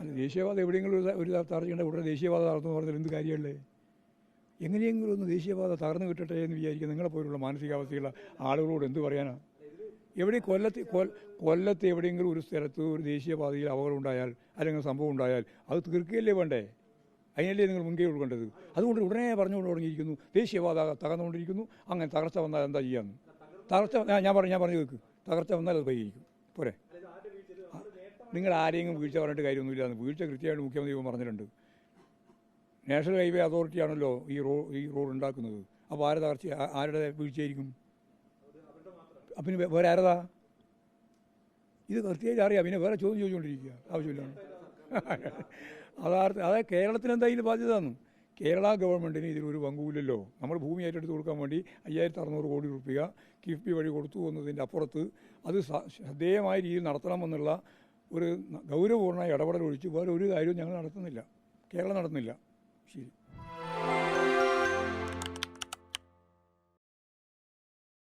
അല്ല ദേശീയവാദം എവിടെയെങ്കിലും ഒരു ത- ഒരു തകർച്ചയുണ്ട് ഉടനെ ദേശീയവാദം തകർന്നു പറഞ്ഞാൽ എന്ത് കാര്യമല്ലേ? എങ്ങനെയെങ്കിലും ഒന്ന് ദേശീയവാദം തകർന്നു കിട്ടട്ടെ എന്ന് വിചാരിക്കുക നിങ്ങളെപ്പോലുള്ള മാനസികാവസ്ഥയുള്ള ആളുകളോട് എന്ത് പറയാനാ? എവിടെ കൊല്ലത്ത് കൊല്ലത്ത് എവിടെയെങ്കിലും ഒരു സ്ഥലത്ത് ഒരു ദേശീയപാതയിൽ അപകടം ഉണ്ടായാൽ അല്ലെങ്കിൽ സംഭവം ഉണ്ടായാൽ അത് തീർക്കുകയല്ലേ വേണ്ടേ? അതിനല്ലേ നിങ്ങൾ മുൻകൈ കൊടുക്കേണ്ടത്? അതുകൊണ്ട് ഉടനെ പറഞ്ഞുകൊണ്ട് തുടങ്ങിയിരിക്കുന്നു. ദേശീയപാത തകർന്നുകൊണ്ടിരിക്കുന്നു. അങ്ങനെ തകർച്ച വന്നാൽ എന്താ ചെയ്യാന്ന്? തകർച്ച ഞാൻ പറഞ്ഞു ഞാൻ പറഞ്ഞു കേൾക്ക് തകർച്ച വന്നാൽ അത് പരിഹരിക്കും. പോരെ. നിങ്ങൾ ആരെയും വീഴ്ച പറഞ്ഞിട്ട് കാര്യമൊന്നുമില്ല. വീഴ്ച കൃത്യമായിട്ട് മുഖ്യമന്ത്രി പറഞ്ഞിട്ടുണ്ട്. നാഷണൽ ഹൈവേ അതോറിറ്റിയാണല്ലോ ഈ റോ ഈ റോഡ് ഉണ്ടാക്കുന്നത്. അപ്പോൾ ആരെ തകർച്ച ആരുടെ വീഴ്ചയായിരിക്കും? അപ്പം വേറെ ആരതാ? ഇത് കൃത്യമായിട്ട് അറിയാം. പിന്നെ വേറെ ചോദ്യം ചോദിച്ചുകൊണ്ടിരിക്കുക. ആവശ്യമില്ല അതാ അതായത് കേരളത്തിന് എന്തായാലും ബാധ്യത എന്നും? കേരള ഗവൺമെന്റിന് ഇതിലൊരു പങ്കുമില്ലല്ലോ നമ്മൾ ഭൂമി ഏറ്റെടുത്ത് കൊടുക്കാൻ വേണ്ടി അയ്യായിരത്തി അറുന്നൂറ് കോടി രൂപ കിഫ്ബി വഴി കൊടുത്തു എന്നതിന്റെ അപ്പുറത്ത് അത് ശ്രദ്ധേയമായ രീതിയിൽ നടത്തണമെന്നുള്ള ഒരു ഗൗരവപൂർണ ഇടപെടൽ ഒഴിച്ച് വേറെ ഒരു കാര്യവും ഞങ്ങൾ നടത്തുന്നില്ല. കേരളം നടത്തുന്നില്ല. ശരി.